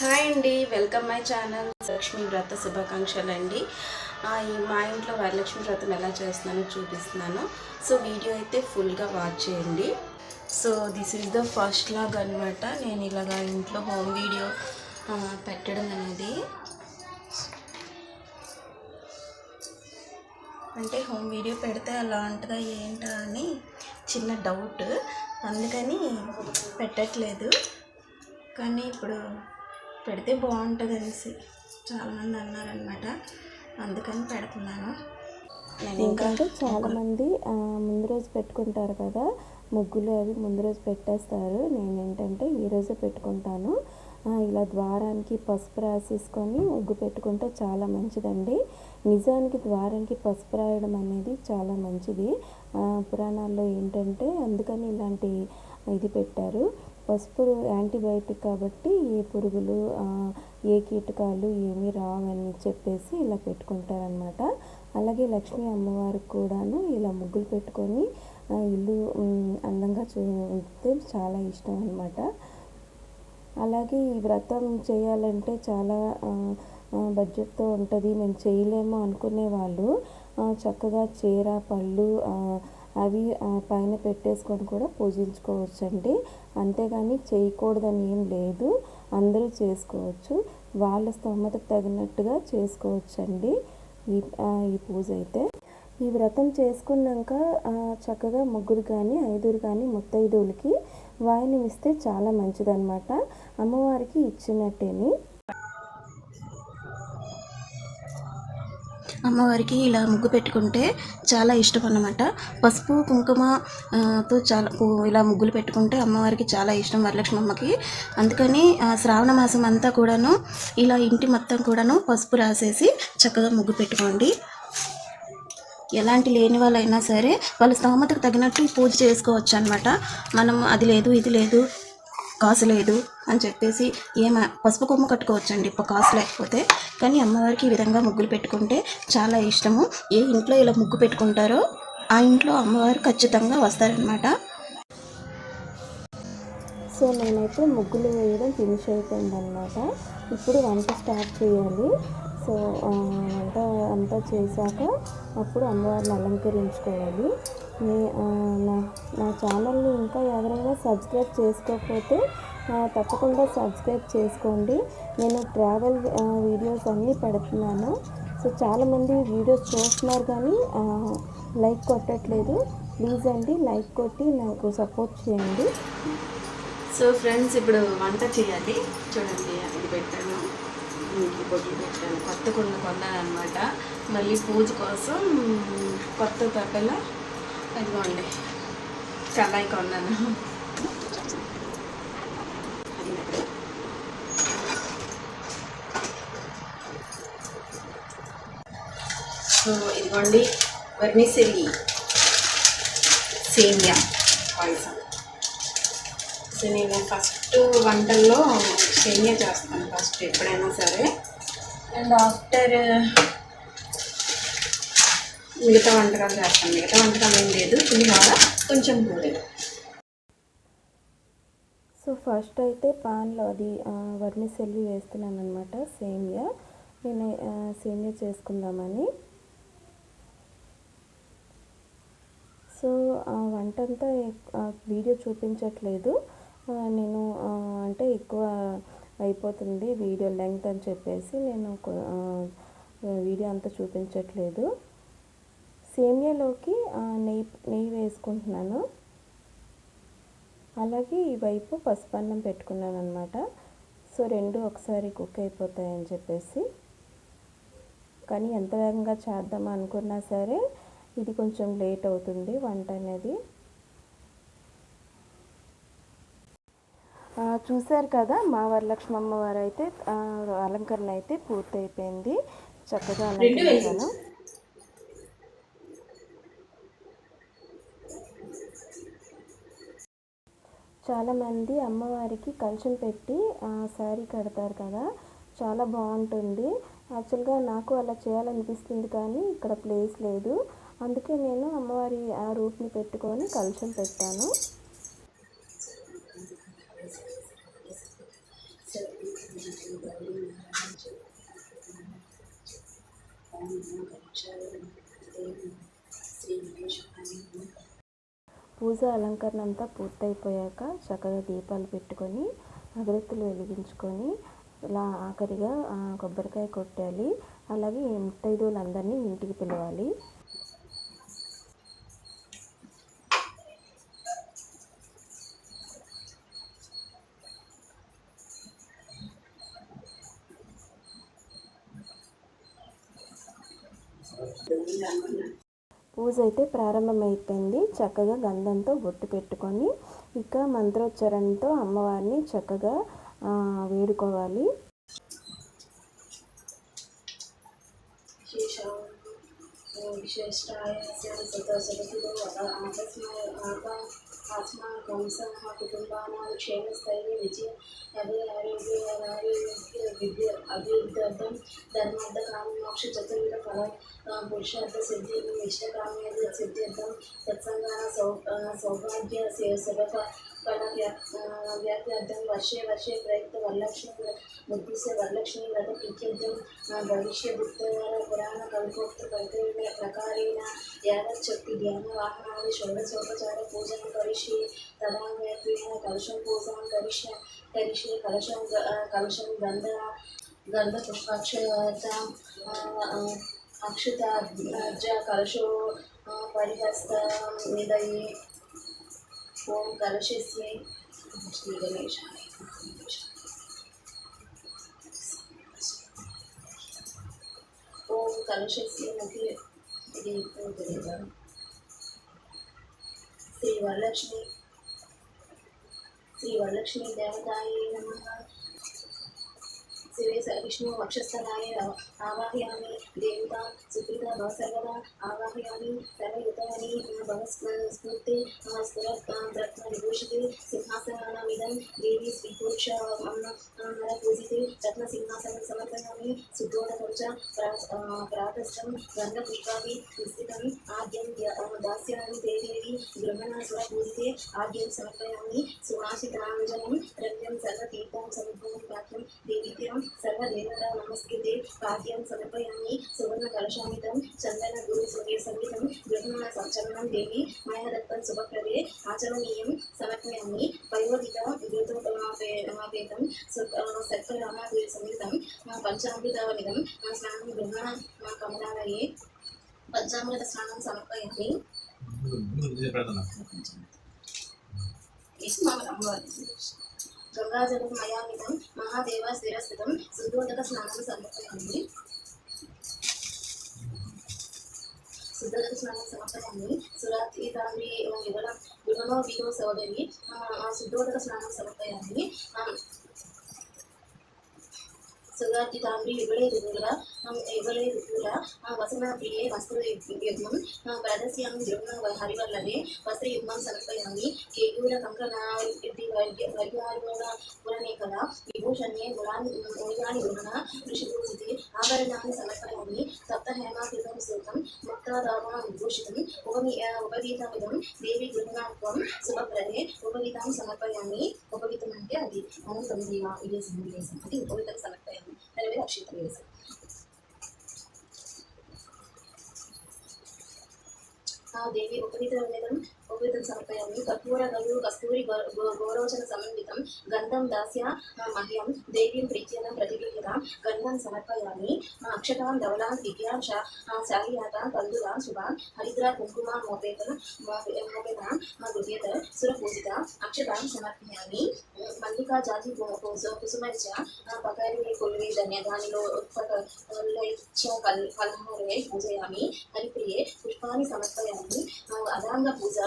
Hi అండి welcome my channel. Lakshmi వ్రత శుభాకాంక్షలు అండి మా ఇంట్లో వరలక్ష్మి వ్రతం ఎలా చేస్తున్నానో చూపిస్తున్నాను. సో వీడియో అయితే ఫుల్గా వాచ్ చేయండి. So this is the first log అనమాట నేను ఇలాగా ఇంట్లో హోమ్ వీడియో పెట్టడం అనేది. అంటే హోమ్ వీడియో పెడితే ఎలా ఉంటుందా ఏంటా అని చిన్న డౌట్ అందుకని పెట్టట్లేదు. కానీ ఇప్పుడు పెడితే బాగుంటుంది అనేసి చాలామంది అన్నారనమాట అందుకని పెడుతున్నాను. నేను ఇంకా ఏంటంటే చాలా మంది రోజు పెట్టుకుంటారు కదా ముగ్గులు అవి ముందు రోజు పెట్టేస్తారు. నేను ఏంటంటే ఈ రోజే పెట్టుకుంటాను. ఇలా ద్వారానికి పసుపు రాసేసుకొని ముగ్గు పెట్టుకుంటే చాలా మంచిదండి. నిజానికి ద్వారానికి పసుపు రాయడం అనేది చాలా మంచిది. పురాణాల్లో ఏంటంటే అందుకని ఇలాంటి ఇది పెట్టారు. పసుపు యాంటీబయాటిక్ కాబట్టి ఏ పురుగులు ఏ కీటకాలు ఏమీ రావని చెప్పేసి ఇలా పెట్టుకుంటారనమాట అలాగే లక్ష్మీ అమ్మవారికి కూడాను ఇలా ముగ్గులు పెట్టుకొని ఇల్లు అందంగా చూస్తే చాలా ఇష్టం అనమాట అలాగే ఈ వ్రతం చేయాలంటే చాలా బడ్జెట్తో ఉంటుంది. మేము చేయలేము అనుకునే వాళ్ళు చక్కగా చీర పళ్ళు అవి పైన పెట్టేసుకొని కూడా పూజించుకోవచ్చండి. అంతేగాని చేయకూడదని ఏం లేదు. అందరూ చేసుకోవచ్చు. వాళ్ళ స్తోమతకు తగినట్టుగా చేసుకోవచ్చండి ఈ ఈ పూజ అయితే. ఈ వ్రతం చేసుకున్నాక చక్కగా ముగ్గురు కానీ ఐదుగురు కానీ ముత్తైదువులకి వాయినం ఇస్తే చాలా మంచిదన్నమాట. అమ్మవారికి ఇచ్చినట్టేని. అమ్మవారికి ఇలా ముగ్గు పెట్టుకుంటే చాలా ఇష్టం అన్నమాట. పసుపు కుంకుమతో చాలా ఇలా ముగ్గులు పెట్టుకుంటే అమ్మవారికి చాలా ఇష్టం వరలక్ష్మి అమ్మకి అందుకని ఆ, శ్రావణ మాసం అంతా కూడాను ఇలా ఇంటి మొత్తం కూడాను పసుపు రాసేసి చక్కగా ముగ్గు పెట్టుకోండి. ఎలాంటి లేని వాళ్ళైనా సరే వాళ్ళ స్తోమతకు తగినట్టు పూజ చేసుకోవచ్చు అనమాట మనం అది లేదు ఇది లేదు కాసు లేదు అని చెప్పేసి ఏమ పసుపు కొమ్మ కట్టుకోవచ్చండి. ఇప్పుడు కాసు లేకపోతే. కానీ అమ్మవారికి ఈ విధంగా ముగ్గులు పెట్టుకుంటే చాలా ఇష్టము. ఏ ఇంట్లో ఇలా ముగ్గు పెట్టుకుంటారో ఆ ఇంట్లో అమ్మవారు ఖచ్చితంగా వస్తారనమాట సో నేనైతే ముగ్గులు వేయడం ఫినిష్ అయిపోయిందనమాట ఇప్పుడు వంట స్టార్ట్ చేయాలి. సో వంట అంతా చేశాక అప్పుడు అమ్మవారిని అలంకరించుకోవాలి. మీ నా నా ఛానల్ని ఇంకా ఎవరైనా సబ్స్క్రైబ్ చేసుకోకపోతే తప్పకుండా సబ్స్క్రైబ్ చేసుకోండి. నేను ట్రావెల్ వీడియోస్ అన్నీ పెడుతున్నాను. సో చాలామంది వీడియోస్ చూస్తున్నారు కానీ లైక్ కొట్టట్లేదు. ప్లీజ్ అండి లైక్ కొట్టి నాకు సపోర్ట్ చేయండి. సో ఫ్రెండ్స్ ఇప్పుడు వంట చేయాలి. చూడండి అది పెట్టాను. ఇంటి బొట్లు పెట్టాను. కొత్త కొన్ని కొన్నాను అనమాట మళ్ళీ పూజ కోసం కొత్త తప్పెల ఇదిగోండి. కళాయి కొన్నాను. సో ఇదిగోండి వర్మిసెల్లి సేమియా పాయసం. సో నేను ఫస్ట్ వంటల్లో సేమియా చేస్తాను ఫస్ట్ ఎప్పుడైనా సరే. అండ్ ఆఫ్టర్ మిగతా వంటకాలు చేస్తాను. మిగతా వంటకాలు ఏం లేదు. పులిహోర కొంచెం బూరెలు సో ఫస్ట్ అయితే పాన్లో అది వర్మిసెల్లి వేస్తున్నాను అనమాట సేమియా. నేను సేమియా చేసుకుందామని. సో వంట అంతా వీడియో చూపించట్లేదు. నేను అంటే ఎక్కువ అయిపోతుంది వీడియో లెంగ్త్ అని చెప్పేసి నేను వీడియో అంతా చూపించట్లేదు. సేమియాలోకి నెయ్యి నెయ్యి వేసుకుంటున్నాను. అలాగే ఈ వైపు పసుపు అన్నం పెట్టుకున్నాను అనమాట సో రెండు ఒకసారి కుక్ అయిపోతాయని చెప్పేసి. కానీ ఎంత వేగంగా చేద్దాం అనుకున్నా సరే ఇది కొంచెం లేట్ అవుతుంది వంట అనేది. చూశారు కదా మా వరలక్ష్మి అమ్మవారు అయితే అలంకరణ అయితే పూర్తయిపోయింది. చక్కగా అలంకరించాను. చాలామంది అమ్మవారికి కలశం పెట్టి ఆ, శారీ కడతారు కదా. చాలా బాగుంటుంది. యాక్చువల్గా నాకు అలా చేయాలనిపిస్తుంది కానీ ఇక్కడ ప్లేస్ లేదు. అందుకే నేను అమ్మవారి ఆ రూట్ని పెట్టుకొని కలశం పెట్టాను. సో పూజ అలంకరణ అంతా పూర్తయిపోయాక చక్కగా దీపాలు పెట్టుకొని అగరత్తులు వెలిగించుకొని ఇలా ఆఖరిగా కొబ్బరికాయ కొట్టాలి. అలాగే ముత్తైదువులందరినీ ఇంటికి పిలవాలి. పూజ అయితే ప్రారంభమైపోయింది. చక్కగా గంధంతో బొట్టు పెట్టుకొని ఇక మంత్రోచ్చారణతో అమ్మవారిని చక్కగా వేడుకోవాలి. విశేష विशिष्टाय सतसदतिरो अस्माकं सह कुटुम्बानां क्षेमस्थैर्य विजय अभिरारोग्य आरोग्य विद्य अभिवृद्धं धर्मार्थकाममोक्ष चतुर्विध फल पुरुषार्थ सिद्धि इष्टकाम्य सिद्ध्यर्थं तत्सङ्गाः सौ सौभाग्य सेवक పరవ్యాప్తం वर्षे वर्षे ప్రయుక్త వరలక్ష్మి బుద్ధి से वरलक्ष्मी व्रत प्रत्युद्यम भविष्य गुप्तवार पुराण, कल्पोक्त प्रकार प्रकारेण यादच्छक्ति वाहन षोडशोपचार पूजन करिष्ये तदागत्वेन कलशं पूजन करिष्य, करिष्ये, कलशं कलशं गंध गन्धपुष्पाक्षताम् अक्षता कलशो परिहस्त निधि ॐ कलशस्य श्रीगणेशाय ॐ कलशस्य मुखे वरलक्ष्मी श्री वरलक्ष्मी देवताये नमः। शिवे विष्णु वक्षस्थलाय आवाहयामी देवता सुप्रीता भव सर्वदा आवाहयामि सर्वयुतवनी भव स्फूर्ते सिंहासनानामिदं देवी स्वीकृष पूजिते रत्नसिंहासनं समर्पयामि सिद्धोदकं च प्रातश्चं गन्धपुष्पाभि मिश्रितम् आद्यं दास्यामि देवी ब्रह्मणासुर पूजिते, आद्यं समर्पयामि सुवासिताञ्जनं रम्यं सर्वतीर्थं समुद्रं प्राप्तं देवीत्यं సర్వదేవత నమస్కృతే పాద్యం సమర్పయామి సువర్ణ కలశామితం చందన గురు సుఖే సంగీతం బ్రహ్మణ సచ్చరణం దేవి మాయాదత్తం శుభప్రదే ఆచరణీయం సమర్పయామి పయోధిక విద్యుతోపమాపేతం సత్వరామాదేవి సంగీతం పంచామృతావనితం మా స్నానం బ్రహ్మణ మా కమలాలయే పంచామృత స్నానం సమర్పయామి ప్రార్థన గంగాజలం మయామితం మహాదేవ శిరస్థితం శుద్ధోదక స్నానం సమర్పయామి శుద్ధోదక స్నానం సమర్పయామి సురాతీతాంగి వివర వివరో వీరో సోదరి ఆ, శుద్ధోదక స్నానం సమర్పయామి ఆ, సుగాతితాంబి యుగళే రుదుల యుగళే రుదుల వసన ప్రియే వస్త్ర యుగ్మం ప్రదస్యామి ద్రోణ హరివల్లభే వస్త్రయుగ్మం సమర్పయామి కేయూర కంకణాది వైద్య వైద్యారుణ పురనేకల విభూషణ్యే గుణాన్ని మూలాన్ని గుణ ఋషిభూషితే ఆభరణాన్ని సమర్పయామి సప్త హేమాకృతం సూతం ముక్తాదామ విభూషితం ఉపవి ఉపగీతమిదం దేవి గృహణాత్వం శుభప్రదే ఉపగీతం సమర్పయామి ఉపగీతం అంటే అది మనం తొమ్మిది విదేశం విదేశం అంటే ఉపగీతం సమర్పయామి దాని మీద అక్షితం వేసాం ఆ దేవి ఉపవితం ఉపవితం సమర్పయామి కర్పూర గౌరు కస్తూరి గౌ- గౌరోచన సమన్వితం గంధం దాస్య మహ్యం దేవీం ప్రీత్యనం ప్రతిగృహ్యత గంధం సమర్పయామి అక్షతాం ధవలాం ధవలాన్ దివ్యాన్ శా ఆ, శాలియాతాన్ కందులాన్ శుభాన్ హరిద్ర కుంకుమ మోపేత మోపేతాన్ గృహ్యత సురపూజిత అక్షతాం సమర్పయామి మల్లికా జాతి కుసుమర్చ పకరి కొల్వి ధన్యదానిలో కల్హారే పూజయామి హరిప్రియే పుష్పాన్ని సమర్పయామి అదాంగ పూజ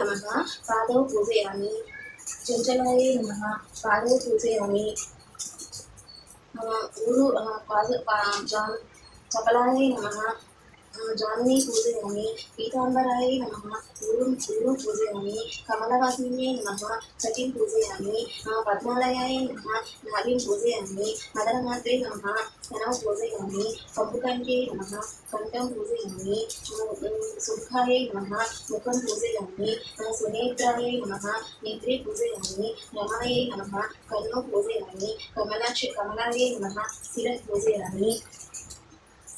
नमः पादौ पूजयामि। चञ्चलायै नमः पादौ पूजयामि। गुरु पाद चपलाय चपलायै नमः। हाँ, जामिनी पूजयामि पीतांबराये नम पूर्वं पूर्वं पूजयामि कमलवासिन्यै नमः सतीं पूजयामि पद्मालयाय नमः नारीं पूजयामि मदनमात्रे नमः धनं पूजयामि पम्पुकान्त्यै नमः कण्ठं पूजयामि सुखायै नमः मुखं पूजयामि अं, सुनेत्रायै नम नेत्रे पूजयामि रमायै नमः कर्णौ पूजयामि कमलाक्ष, कमलायै नमः शिरः पूजयामि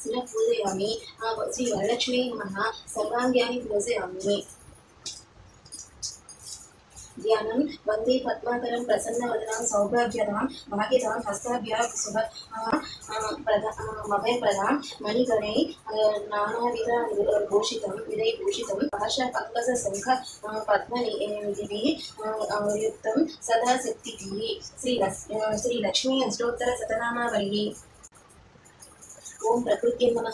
నమ శిర పూజయామి శిర పూజయామి శ్రీ వరలక్ష్మీ నమ సర్వాంగ్యాన్ని పూజయామి ధ్యానం వందే పద్మాకరం ప్రసన్నవదనం సౌభాగ్యదాం భాగ్యదాం హస్తాభ్యా శుభ ప్రదా మభయ ప్రదాం మణిగణై నానావిధ భూషితం విదయ భూషితం భాష పంకజ శంఖ పద్మనిధి యుక్తం సదా శక్తి శ్రీ లక్ష్మీ శ్రీ లక్ష్మీ అష్టోత్తర శతనామావళి ओम प्रकृति नम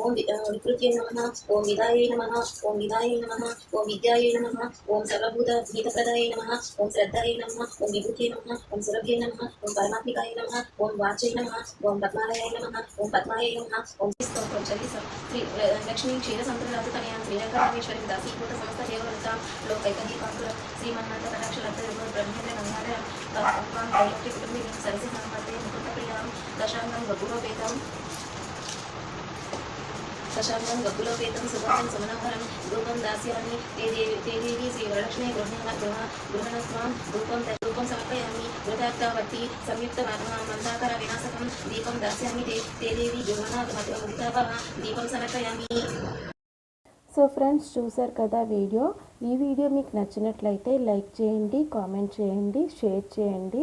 ओम विकृत्य नम ओम विदाय नम ओम विदाय नम ओम विद्याय नम ओम सर्वभूत भीतप्रदाय नम ओम श्रद्धाय नम ओम विभूति नम ओम सुरभ्य नम ओम परमात्मिकाय नम ओम वाचय नम ओम पद्मालय नम ओम पद्माय नम ओम स्तोत्रम चलि लक्ष्मी क्षीर संप्रदात तनयां श्रीरंगरामेश्वरी दासीभूत समस्त देवलता लोकैकदीपांकुर श्रीमन्मंत कटाक्ष लब्ध विभुर ब्रह्मेन्द्र गंगाधर भगवान दैत्य सरसी हनुमते मुकुट प्रियाँ दशांगं बगुरो वेदम సశాబ్దం గబ్బులోపేతం సుగంధం సుమనోహరం రూపం దాస్యామి తేదేవి శ్రీ వరలక్ష్మి గృహ గృహణస్వాం రూపం రూపం సమర్పయామి మృదార్థవతి సంయుక్త మందాకర వినాశకం దీపం దాస్యామి తే తే గృహణ దీపం సమర్పయామి సో ఫ్రెండ్స్ చూసారు కదా వీడియో. ఈ వీడియో మీకు నచ్చినట్లయితే లైక్ చేయండి కామెంట్ చేయండి షేర్ చేయండి.